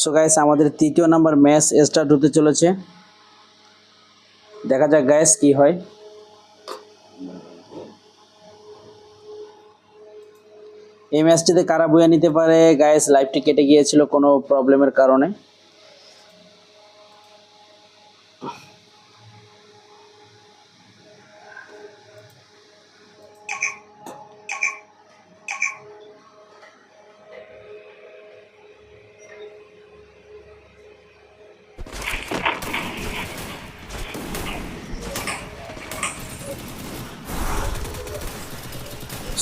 So guys আমাদের তৃতীয় number match start হতে চলেছে। দেখা যাক গাইস কি হয়। এই ম্যাচটিতে কারা বইয়া নিতে পারে? গাইস লাইভটি কেটে গিয়েছিল কোনো প্রবলেমের কারণে।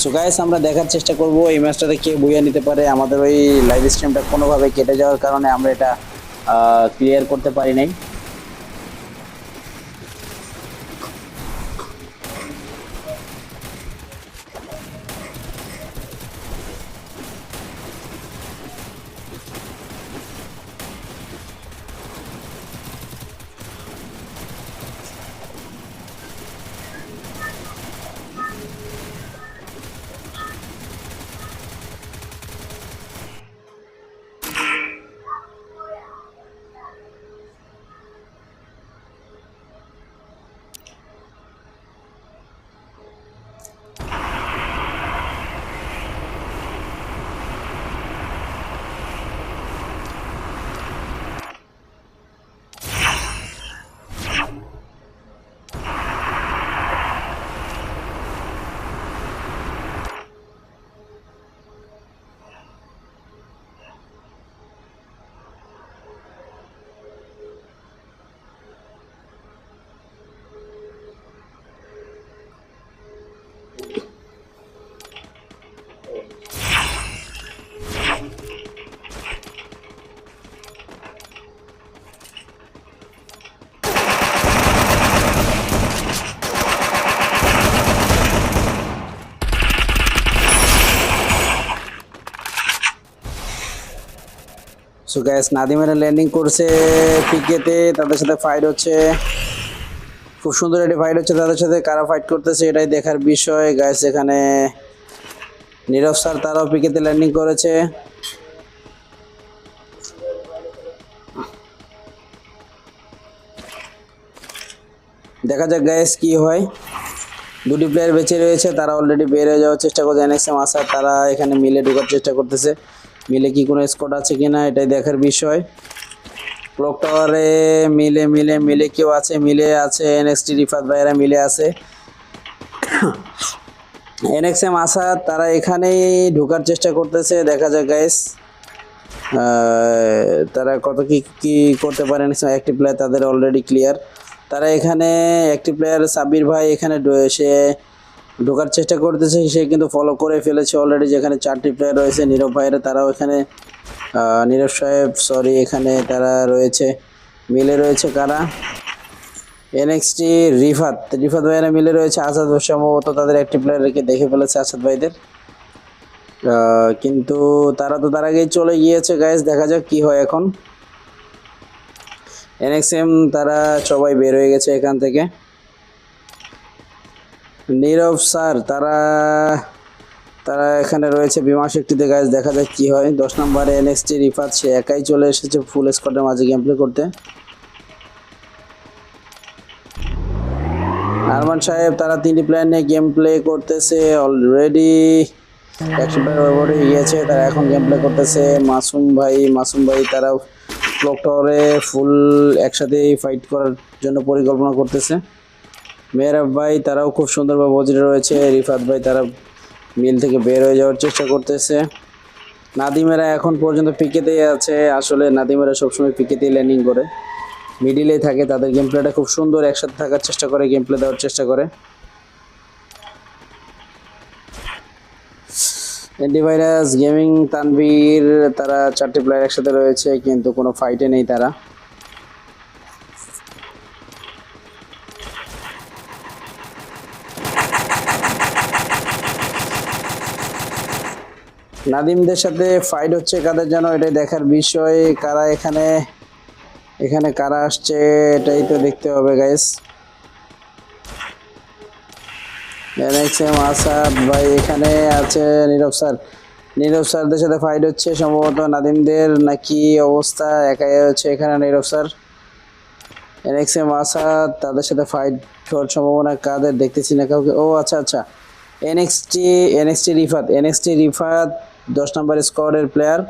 সো গাইস আমরা দেখার চেষ্টা করব এই ম্যাচটাতে কে বইয়া নিতে পারে। আমাদের ওই লাইভ স্ট্রিমটা কোনোভাবে কেটে যাওয়ার কারণে আমরা এটা ক্লিয়ার করতে পারি নাই। সো গ্যাস নাদিমেরা ল্যান্ডিং করছে পিকেতে তাদের সাথে ফাইট হচ্ছে। খুব সুন্দর একটি ফাইট হচ্ছে, তাদের সাথে কারা ফাইট করতেছে এটাই দেখার বিষয়। গ্যাস এখানে নীরব স্যার তারাও পিকেতে ল্যান্ডিং করেছে। দেখা যাক গ্যাস কি হয়। দুটি প্লেয়ার বেঁচে রয়েছে, তারা অলরেডি বের হয়ে যাওয়ার চেষ্টা করছে। এনএক্সএম আসার তারা এখানে মিলে ঢোকার চেষ্টা করতেছে। মিলে কি কোনো স্কোর আছে কিনা, এটাই দেখার বিষয়। ক্লক টাওয়ারে মিলে মিলে মিলে কেউ আছে, মিলে আছে এনএক্সটি রিফাত ভাইয়েরা মিলে আছে। এনএক্সএম আসাদ, তারা এখানেই ঢোকার চেষ্টা করতেছে, দেখা যাক গাইস তারা কত কি কি করতে পারে পারেন একটি প্লেয়ার তাদের অলরেডি ক্লিয়ার তারা এখানে একটি প্লেয়ার সাব্বির ভাই এখানে সে ঢোকার চেষ্টা করতেছে, সে কিন্তু ফলো করে ফেলেছে অলরেডি যেখানে চারটি প্লেয়ার রয়েছে, নীরব ভাইয়েরা, তারাও এখানে নীরব সাহেব সরি এখানে তারা রয়েছে, মিলে রয়েছে কারা? এনএক্সটি রিফাত রিফাত ভাইয়েরা মিলে রয়েছে, আসাদ সম্ভবত তাদের একটি প্লেয়ারকে দেখে ফেলেছে, আসাদ ভাইদের। কিন্তু তারা তো তার আগেই চলে গিয়েছে গাইস দেখা যাক কি হয় এখন। এনএক্সএম তারা সবাই বের হয়ে গেছে এখান থেকে। নীরব স্যার, তারা তারা এখানে রয়েছে। বিমা শক্তিতে গাছ দেখা যাক কি হয়। দশ নম্বরে এনএক্সটি রিফাত, সে একাই চলে এসেছে ফুল স্কোয়াডের মাঝে গেম প্লে করতে। আরমান সাহেব, তারা তিনটি প্লেয়ার নিয়ে গেম প্লে করতেছে অলরেডি একশো প্লেয়ার হয়ে গিয়েছে, তারা এখন গেম প্লে করতেছে। মাসুম ভাই মাসুম ভাই, তারা ক্লক টাওয়ারে ফুল একসাথেই ফাইট করার জন্য পরিকল্পনা করতেছে। মেহরাব ভাই তারাও খুব সুন্দরভাবে বজরে রয়েছে। রিফাত ভাই তারা মিল থেকে বের হয়ে যাওয়ার চেষ্টা করতেছে। নাদিমেরা এখন পর্যন্ত পিকেতেই আছে। আসলে নাদিমেরা সবসময় পিকেতেই ল্যান্ডিং করে। মিডিলেই থাকে, তাদের গেম প্লেটা খুব সুন্দর। একসাথে থাকার চেষ্টা করে গেম প্লে দেওয়ার চেষ্টা করে। অ্যান্টিভাইরাস গেমিং তানভীর তারা চারটি প্লেয়ার একসাথে রয়েছে, কিন্তু কোনো ফাইটে নেই তারা। নাদিমদের সাথে ফাইট হচ্ছে কাদের যেন, এটাই দেখার বিষয়। কারা এখানে এখানে কারা আসছে, এটাই তো দেখতে হবে গাইস এনএক্সএম আসাদ ভাই এখানে আছে, নীরব স্যার। নীরব স্যারদের সাথে ফাইট হচ্ছে সম্ভবত নাদিমদের, নাকি অবস্থা একাই হচ্ছে এখানে নীরব স্যার? এনএক্সএম আসাদ, তাদের সাথে ফাইট হওয়ার সম্ভাবনা কাদের দেখতেছি না কাউকে? ও আচ্ছা আচ্ছা। NXT NXT Rifat NXT Rifat দশ নম্বর স্কোয়াডের প্লেয়ার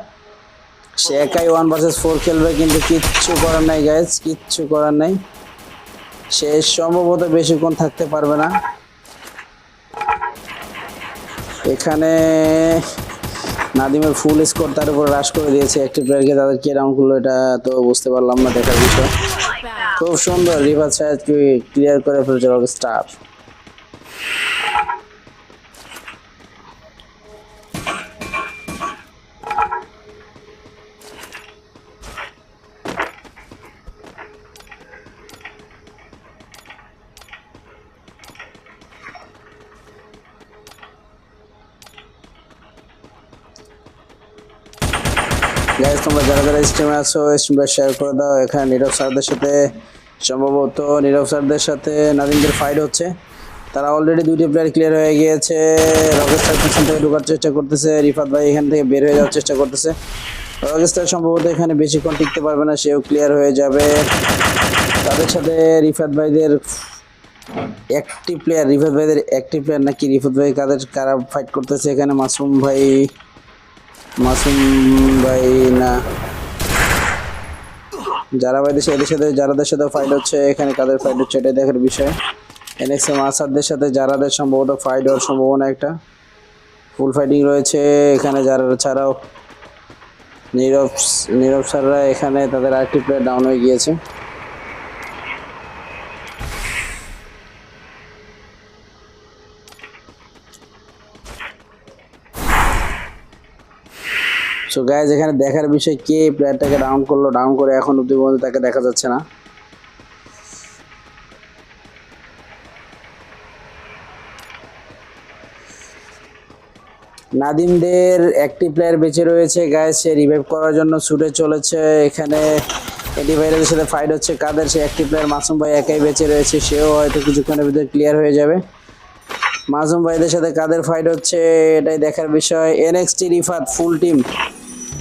সে একাই ওয়ান ভার্সেস ফোর খেলবে, কিন্তু কিচ্ছু করার নাই গাইজ কিচ্ছু করার নাই। সে সম্ভবত বেশিক্ষণ থাকতে পারবে না। এখানে নাদিমের ফুল স্কোর তার উপর হ্রাস করে দিয়েছে একটি প্লেয়ারকে তাদের কে রাউন্ড করল এটা তো বুঝতে পারলাম না, দেখার বিষয়। খুব সুন্দর রিভার সাইজ ক্লিয়ার করে ফেলছে স্টার যারা যারা স্ট্রিমে আছো স্ট্রিমটা শেয়ার করে দাও। এখানে নীরব স্যারদের সাথে সম্ভবত নীরব স্যারদের সাথে নাদিমদের ফাইট হচ্ছে। তারা অলরেডি দুইটি প্লেয়ার ক্লিয়ার হয়ে গিয়েছে। রকেট পিছন থেকে ঢোকার চেষ্টা করতেছে। রিফাত ভাই এখান থেকে বের হয়ে যাওয়ার চেষ্টা করতেছে। রকেট সম্ভবত এখানে বেশিক্ষণ টিকতে পারবে না, সেও ক্লিয়ার হয়ে যাবে। তাদের সাথে রিফাত ভাইদের একটি প্লেয়ার রিফাত ভাইদের একটি প্লেয়ার নাকি রিফাত ভাই কাদের, কারা ফাইট করতেছে এখানে মাসুম ভাই মাসুম ভাই না। যারা ভাইদের সাথে, এদের সাথে, যারাদের সাথে ফাইট হচ্ছে, এখানে কাদের ফাইট হচ্ছে, এটাই দেখার বিষয়। এনএক্সএম আসাদদের সাথে, যারাদের সম্ভবত ফাইট হওয়ার সম্ভাবনা একটা। ফুল ফাইটিং রয়েছে এখানে যারা, ছাড়াও নীরব নীরব স্যাররা এখানে তাদের আরেকটি প্লেয়ার ডাউন হয়ে গিয়েছে। সো গাইজ এখানে দেখার বিষয় কে প্লেয়ারটাকে ডাউন করল? ডাউন করে এখন অব্দি পর্যন্ত তাকে দেখা যাচ্ছে না। নাদিমদের একটি প্লেয়ার বেঁচে রয়েছে গায়ে সে রিভাইভ করার জন্য ছুটে চলেছে। এখানে এডি ভাইরাসের সাথে ফাইট হচ্ছে। কাদের সে একটি প্লেয়ার মাসুম ভাই একাই বেঁচে রয়েছে, সেও হয়তো কিছুক্ষণের ভিতরে ক্লিয়ার হয়ে যাবে। মাসুম ভাইদের সাথে কাদের ফাইট হচ্ছে, এটাই দেখার বিষয়। NXT Rifat full team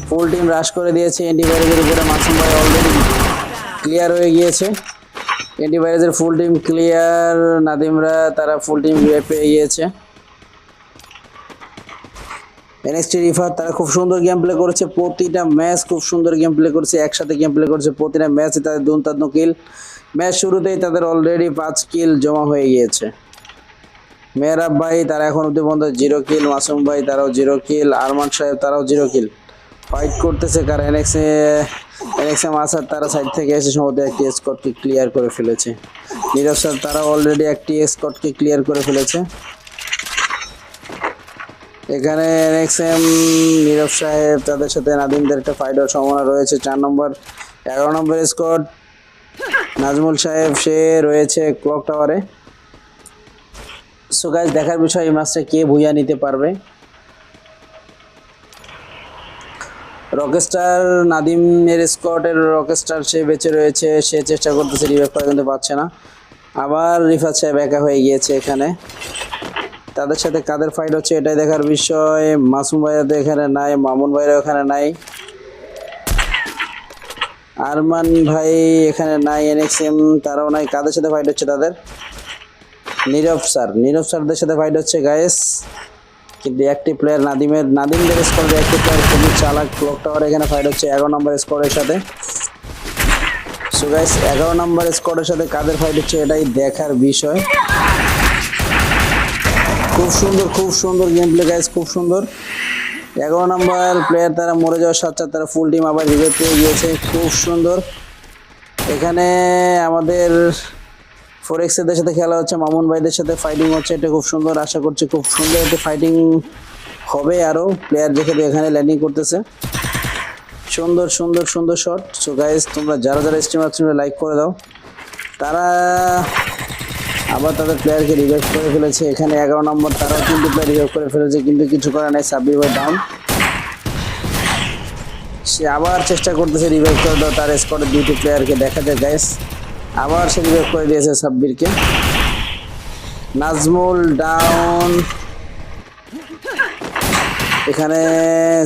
full team rush করে দিয়েছে অ্যান্টিভাইরাসের উপরে মাসুম ভাই অলরেডি ক্লিয়ার হয়ে গিয়েছে। অ্যান্টিভাইরাসের ফুল টিম ক্লিয়ার নাদিমরা তারা ফুল টিম পেয়ে গিয়েছে। এনএক্সটি রিফার তারা খুব সুন্দর গেম প্লে করেছে, প্রতিটা ম্যাচ খুব সুন্দর গেম প্লে করেছে, একসাথে গেম প্লে করেছে, প্রতিটা ম্যাচে তাদের দুর্দান্ত কিল ম্যাচ শুরুতেই তাদের অলরেডি পাঁচ কিল জমা হয়ে গিয়েছে। মেহরাব ভাই, তারা এখন অব্দি পর্যন্ত জিরো কিল মাসুম ভাই, তারাও জিরো কিল আরমান সাহেব, তারাও জিরো কিল ফাইট করতেছে কার এনএক্সে এনএক্সএম আসার তারা সাইড থেকে এসে সম্ভবত একটি স্কটকে ক্লিয়ার করে ফেলেছে। নীরব স্যার, তারা অলরেডি একটি স্কটকে ক্লিয়ার করে ফেলেছে। এখানে এনএক্সএম নীরব সাহেব, তাদের সাথে নাদিমদের একটা ফাইট হওয়ার সম্ভাবনা রয়েছে। চার নম্বর, এগারো নম্বর স্কট নাজমুল সাহেব, সে রয়েছে ক্লক টাওয়ারে সো গাইজ দেখার বিষয় এই ম্যাচটা কে ভুইয়া নিতে পারবে? রকেস্টার নাদিমের স্কটের রকেস্টার সে বেঁচে রয়েছে, সে চেষ্টা করতেছে রিভাইভ করা কিন্তু পাচ্ছে না। আবার রিফাত সাহেব একা হয়ে গিয়েছে এখানে। তাদের সাথে কাদের ফাইট হচ্ছে এটাই দেখার বিষয়। মাসুম ভাইরা তো এখানে নাই, মামুন ভাইরা এখানে নাই। আরমান ভাই এখানে নাই, এনএক্সএম তারাও নাই। কাদের সাথে ফাইট হচ্ছে তাদের? নীরব স্যার নীরব স্যারদের সাথে ফাইট হচ্ছে গায়েস কিন্তু একটি প্লেয়ার নাদিমের নাদিমদের স্কোরের একটি প্লেয়ার খুবই চালাক ক্লক টাওয়ার এখানে ফাইট হচ্ছে এগারো নম্বর স্কোরের সাথে। সো গাইস এগারো নম্বর স্কোরের সাথে কাদের ফাইট হচ্ছে এটাই দেখার বিষয়। খুব সুন্দর খুব সুন্দর গেম প্লে গাইস খুব সুন্দর। এগারো নম্বর প্লেয়ার তারা মরে যাওয়ার সাথে তারা ফুল টিম আবার রিভাইভ পেয়ে গিয়েছে, খুব সুন্দর। এখানে আমাদের ফোর এক্সের সাথে খেলা হচ্ছে, মামুন ভাইদের সাথে ফাইটিং হচ্ছে, এটা খুব সুন্দর, আশা করছি খুব সুন্দর একটি ফাইটিং হবে আরও প্লেয়ার যেখানে এখানে ল্যান্ডিং করতেছে। সুন্দর সুন্দর সুন্দর শট সো গাইজ তোমরা যারা যারা স্ট্রিম আছো লাইক করে দাও। তারা আবার তাদের প্লেয়ারকে রিভাইভ করে ফেলেছে। এখানে এগারো নম্বর, তারাও কিন্তু প্লেয়ার রিভাইভ করে ফেলেছে, কিন্তু কিছু করার নাই সাব্বির ডাউন সে আবার চেষ্টা করতেছে রিভাইভ করে দাও, তার স্কোয়াডের দুইটি প্লেয়ারকে দেখা যায় গাইস আবার সে রিভাইভ করে দিয়েছে সাব্বিরকে। নাজমুল ডাউন। এখানে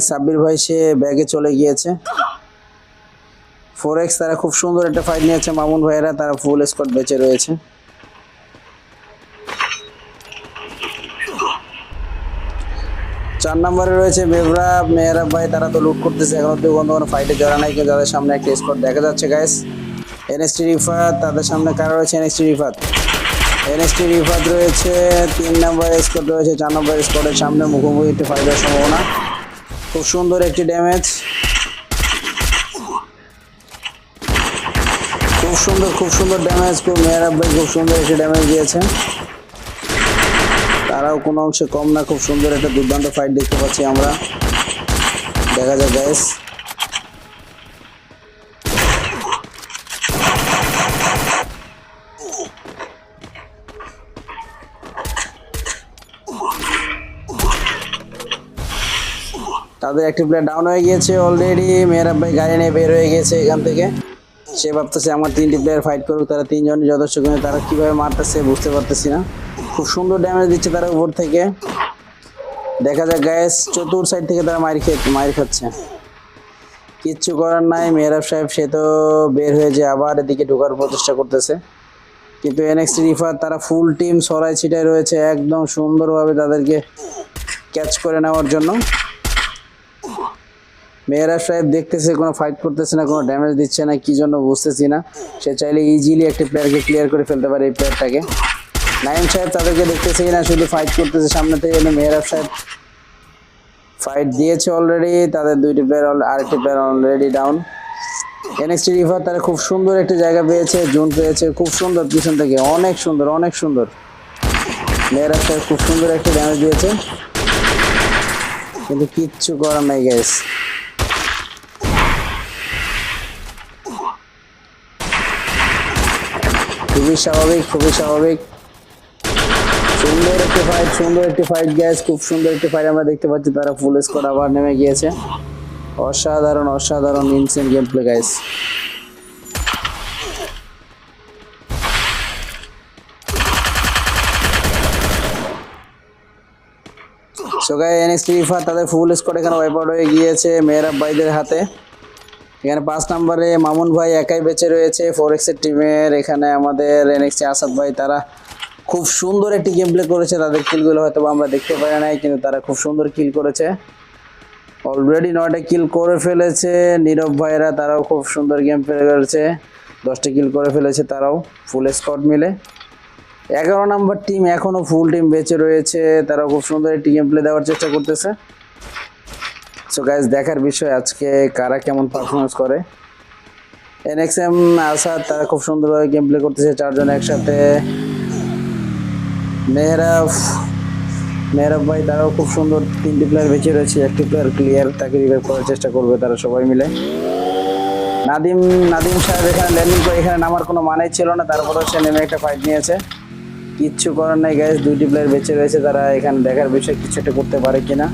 সাব্বির ভাই সে ব্যাগে চলে গিয়েছে। ফোর এক্স তারা খুব সুন্দর একটা ফাইট নিয়েছে। মামুন ভাইয়েরা তারা ফুল স্কোয়াড বেঁচে রয়েছে। চার নম্বরে রয়েছে বেবরা, মেহরাব ভাই, তারা তো লুট করতেছে, এখন অব্দি কোনো কোনো ফাইটে জড়া নাই, কিন্তু তাদের সামনে একটা স্কোয়াড দেখা যাচ্ছে গাইস এনএসটি রিফাত, তাদের সামনে কারা রয়েছে? এনএসটি রিফাত। এনএসটি রিফাত রয়েছে, তিন নম্বর স্কোয়াড রয়েছে, চার নম্বর স্কোয়াডের সামনে মুখোমুখি একটি ফাইটের সম্ভাবনা। খুব সুন্দর একটি ড্যামেজ খুব সুন্দর খুব সুন্দর ড্যামেজ খুব মেহরাব ভাই খুব সুন্দর একটি ড্যামেজ দিয়েছে। তারাও কোনো অংশে কম না, খুব সুন্দর একটা দুর্দান্ত ফাইট দেখতে পাচ্ছি আমরা। দেখা যাক গ্যাস তাদের একটি প্লেয়ার ডাউন হয়ে গিয়েছে অলরেডি মেয়েরা ভাই গাড়ি নিয়ে বের হয়ে গেছে এখান থেকে। সে ভাবতেছে, আমার তিনটি প্লেয়ার ফাইট করুক, তারা তিনজনই যথেষ্ট কিন্তু তারা কীভাবে মারতেছে বুঝতে পারতেছি না। খুব সুন্দর ড্যামেজ দিচ্ছে তারা উপর থেকে। দেখা যায় গ্যাস চতুর সাইড থেকে তারা মার খেয়ে মার খাচ্ছে। কিচ্ছু করার নাই, মেহরাব সাহেব, সে তো বের হয়ে যে আবার এদিকে ঢোকার প্রচেষ্টা করতেছে। কিন্তু এনএক্সটি রিফার তারা ফুল টিম সরাই ছিটায় রয়েছে, একদম সুন্দরভাবে তাদেরকে ক্যাচ করে নেওয়ার জন্য। মেয়েরা সাহেব দেখতেছে কোনো ফাইট করতেছে না, কোনো ড্যামেজ দিচ্ছে না, কি জন্য বুঝতেছি না। সে চাইলে ইজিলি একটা প্লেয়ারকে ক্লিয়ার করে ফেলতে পারে এই প্লেয়ারটাকে নাইম সাহেব তাদেরকে দেখতেছে কিনা, শুধু ফাইট করতেছে সামনে থেকে কিন্তু মেহরাব সাহেব ফাইট দিয়েছে অলরেডি তাদের দুইটি প্লেয়ার আরেকটি player already down NXT river তারা খুব সুন্দর একটা জায়গা পেয়েছে, জোন পেয়েছে, খুব সুন্দর পিছন থেকে, অনেক সুন্দর অনেক সুন্দর। সাহেব খুব সুন্দর একটা ড্যামেজ দিয়েছে। কিন্তু কিচ্ছু করার নাই গ্যাস খুবই স্বাভাবিক খুবই স্বাভাবিক। সুন্দর একটি ফাইট সুন্দর একটি ফাইট গ্যাস খুব সুন্দর একটি ফাইট আমরা দেখতে পাচ্ছি। তারা ফুল স্কোর আবার নেমে গিয়েছে। অসাধারণ অসাধারণ insane game play guys so guy Rifa তাদের ফুল স্কোর এখানে ওয়াইপ আউট হয়ে গিয়েছে মেহরাব ভাইদের হাতে। এখানে পাঁচ নম্বরে মামুন ভাই একাই বেঁচে রয়েছে। ফোর এক্সের টিমের এখানে আমাদের এনএক্সটি আসাদ ভাই, তারা খুব সুন্দর একটি গেম প্লে করেছে। তাদের কিলগুলো হয়তো আমরা দেখতে পারি নাই, কিন্তু তারা খুব সুন্দর কিল করেছে। অলরেডি নয়টা কিল করে ফেলেছে নীরব ভাইয়েরা তারাও খুব সুন্দর গেম প্লে করেছে। দশটা কিল করে ফেলেছে তারাও ফুল স্কট মিলে। এগারো নম্বর টিম এখনও ফুল টিম বেঁচে রয়েছে, তারাও খুব সুন্দর একটি গেম প্লে দেওয়ার চেষ্টা করতেছে। সো গাইজ দেখার বিষয় আজকে কারা কেমন পারফরমেন্স করে? এনএক্সএম আসাদ তারা খুব সুন্দরভাবে গেম প্লে করতেছে, চারজন একসাথে। মেহরাব মেহরাব ভাই, তারাও খুব সুন্দর তিনটি প্লেয়ার বেঁচে রয়েছে, একটি প্লেয়ার ক্লিয়ার তাকে রিভাইভ করার চেষ্টা করবে তারা সবাই মিলে। নাদিম নাদিম সাহেব এখানে ল্যান্ডিং করে, এখানে নামার কোনো মানেই ছিল না তারপরেও সে নেমে একটা ফাইট নিয়েছে। কিচ্ছু করার নাই গ্যাস দুইটি প্লেয়ার বেঁচে রয়েছে, তারা এখানে দেখার বিষয় কিছু একটা করতে পারে কিনা।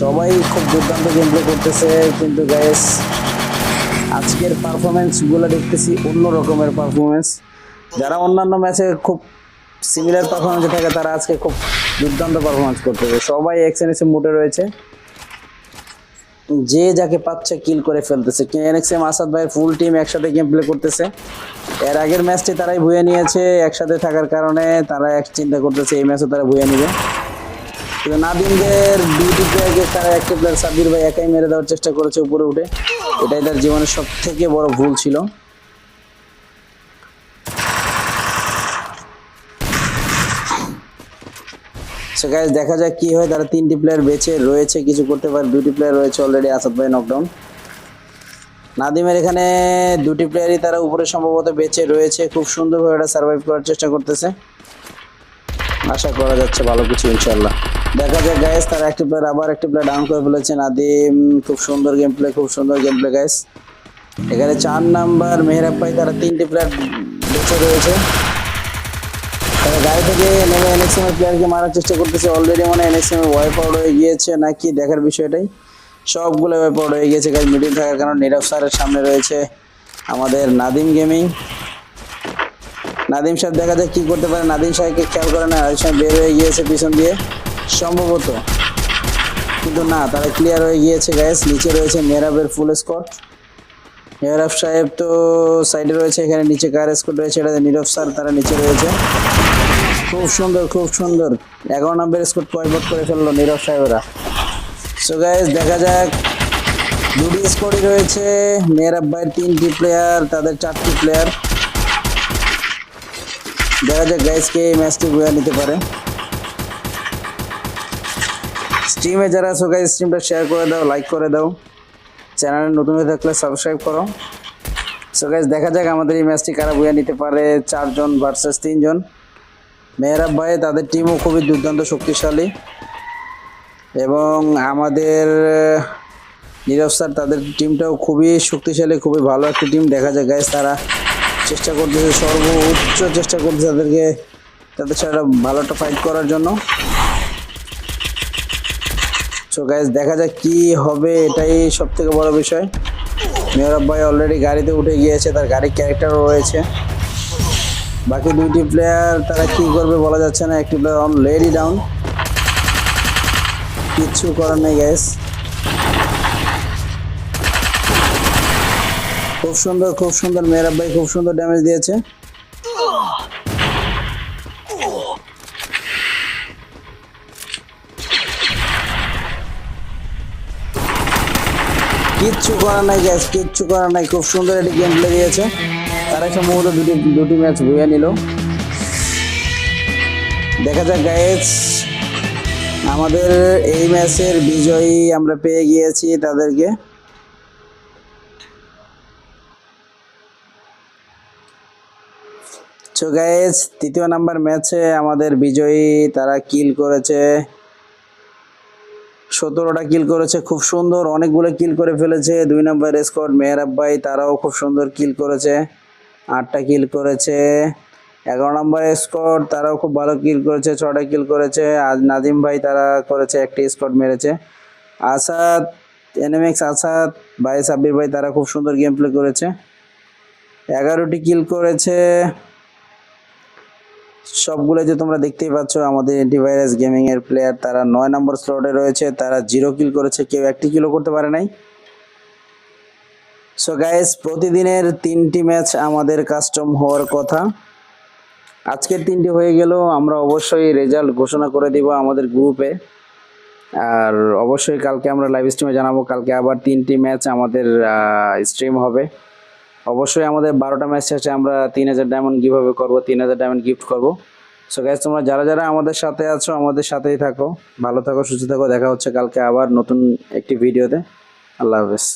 সবাই খুব দুর্দান্ত গেম প্লে করতেছে, কিন্তু গ্যাস আজকের পারফরমেন্সগুলো দেখতেছি অন্য রকমের পারফরমেন্স যারা অন্যান্য ম্যাচে খুব সিমিলার পারফরমেন্সে থাকে, তারা আজকে খুব দুর্দান্ত পারফরমেন্স করতেছে। সবাই এক্সএনএসে মুটে রয়েছে। যে যাকে পাচ্ছে কিল করে ফেলতেছে। এনএক্সএম আসাদ ভাই ফুল টিম একসাথে গেম প্লে করতেছে। এর আগের ম্যাচটি তারাই ভুয়ে নিয়েছে, একসাথে থাকার কারণে তারা এক চিন্তা করতেছে, এই ম্যাচও তারা ভুয়ে নিবে। নাদিমদের প্লেয়ারকে তারা একটা প্লেয়ার সাব্বির ভাই একাই মেরে দেওয়ার চেষ্টা করেছে উপরে উঠে, এটাই তার জীবনের সব থেকে বড় ভুল ছিল। সো গাইজ দেখা যাক কি হয়, তারা তিনটি প্লেয়ার বেঁচে রয়েছে, কিছু করতে পারে, দুটি প্লেয়ার রয়েছে অলরেডি আসাদ ভাই নকডাউন নাদিমের এখানে দুটি প্লেয়ারই তারা উপরে সম্ভবত বেঁচে রয়েছে, খুব সুন্দরভাবে এটা সার্ভাইভ করার চেষ্টা করতেছে। আশা করা যাচ্ছে ভালো কিছু ইনশাল্লাহ দেখা যাক গাইস তারা একটি প্লেয়ার আবার একটি প্লেয়ার ডাউন করে ফেলেছে নাদিম খুব সুন্দর গেম প্লে খুব সুন্দর গেম প্লে গাইস এখানে চার নাম্বার মেহরাব ভাই তারা তিনটি প্লেয়ার বেঁচে রয়েছে। তারা গাড়ি থেকে নেমে এনএক্সএম এর প্লেয়ারকে মারার চেষ্টা করতেছে। অলরেডি মানে এনএক্সএম এর ওয়াইপ আউট হয়ে গিয়েছে নাকি? দেখার বিষয়টাই। সবগুলো ওয়াইপ আউট হয়ে গিয়েছে গাইজ মিডিল থাকার কারণে। নীরব স্যারের সামনে রয়েছে আমাদের নাদিম গেমিং নাদিম সাহেব দেখা যাক কি করতে পারে। নাদিম সাহেবকে খেয়াল করে না সাহেব বের হয়ে গিয়েছে পিছন দিয়ে। সম্ভবত। কিন্তু না, তারা ক্লিয়ার হয়ে গিয়েছে গ্যাস নিচে রয়েছে মেহরাবের ফুল স্কট মেহরাব সাহেব তো সাইডে রয়েছে, এখানে নিচে কার স্কট রয়েছে, এটা নীরব স্যার তারা নিচে রয়েছে। খুব সুন্দর খুব সুন্দর। এগারো নম্বর স্কোর পয়বট করে ফেলল নীরব সাহেবরা। সো গাইজ দেখা যাক। দুটি স্কোরই রয়েছে, মেহরাব ভাইয়ের তিনটি প্লেয়ার তাদের চারটি প্লেয়ার দেখা যাক গাইজকে এই ম্যাচটি বুয়া নিতে পারে। স্ট্রিমে যারা আছো গাইজ স্ট্রিমটা শেয়ার করে দাও লাইক করে দাও। চ্যানেলে নতুন হয়ে থাকলে সাবস্ক্রাইব করো। সো গাইজ দেখা যাক আমাদের এই ম্যাচটি কারা বুয়া নিতে পারে, চারজন ভার্সেস তিনজন। মেহরাব ভাই, তাদের টিমও খুবই দুর্দান্ত শক্তিশালী। এবং আমাদের নীরব স্যার তাদের টিমটাও খুবই শক্তিশালী, খুবই ভালো একটা টিম দেখা যায় গাইজ তারা চেষ্টা করতেছে সর্বোচ্চ চেষ্টা করতেছে তাদেরকে, তাদের সাথে ভালো একটা ফাইট করার জন্য। সো গাইজ দেখা যাক কি হবে। এটাই সব থেকে বড় বিষয়। মেহরাব ভাই অলরেডি গাড়িতে উঠে গিয়েছে, তার গাড়ির ক্যারেক্টারও রয়েছে। বাকি দুইটি প্লেয়ার তারা কি করবে বলা যাচ্ছে না। একটি প্লেয়ার অন লেডি ডাউন কিচ্ছু করার নেই গ্যাস খুব সুন্দর খুব সুন্দর। মেহরাব ভাই খুব সুন্দর ড্যামেজ দিয়েছে। কিচ্ছু করার নাই গ্যাস কিচ্ছু করার নাই। খুব সুন্দর একটি গেম প্লে দিয়েছে। তারা সম্ভবত দুটি দুটি ম্যাচ বইয়ে নিল। দেখা যাক গায়েস আমাদের এই ম্যাচের বিজয়ী আমরা পেয়ে গিয়েছি তাদেরকে। তৃতীয় নাম্বার ম্যাচে আমাদের বিজয়ী, তারা কিল করেছে। সতেরোটা কিল করেছে, খুব সুন্দর। অনেকগুলো কিল করে ফেলেছে। দুই নম্বর স্কোয়াড মেহরাব ভাই তারাও খুব সুন্দর কিল করেছে। আটটা কিল করেছে। এগারো নম্বর স্কোয়াড তারাও খুব ভালো কিল করেছে ছটা কিল করেছে। আজ নাদিম ভাই, তারা করেছে একটি স্কোয়াড মেরেছে। আসাদ এনএমএক্স আসাদ ভাই, সাব্বির ভাই, তারা খুব সুন্দর গেম প্লে করেছে। এগারোটি কিল করেছে। সবগুলো যে তোমরা দেখতেই পাচ্ছ, আমাদের অ্যান্টিভাইরাস গেমিং এর প্লেয়ার তারা নয় নম্বর স্লটে রয়েছে, তারা জিরো কিল করেছে, কেউ একটি কিলও করতে পারে নাই। সো গাইস প্রতিদিনের তিনটি ম্যাচ আমাদের কাস্টম হওয়ার কথা। আজকের তিনটি হয়ে গেল, আমরা অবশ্যই রেজাল্ট ঘোষণা করে দিব আমাদের গ্রুপে আর অবশ্যই কালকে আমরা লাইভ স্ট্রিমে জানাব, কালকে আবার তিনটি ম্যাচ আমাদের স্ট্রিম হবে। অবশ্যই আমাদের বারোটা ম্যাচ শেষে আমরা তিন হাজার ডায়মন্ড কীভাবে করব, তিন হাজার ডায়মন্ড গিফট করব। সো গাইজ তোমরা যারা যারা আমাদের সাথে আছো, আমাদের সাথেই থাকো। ভালো থাকো, সুস্থ থাকো। দেখা হচ্ছে কালকে আবার নতুন একটি ভিডিওতে আল্লাহ হাফেজ।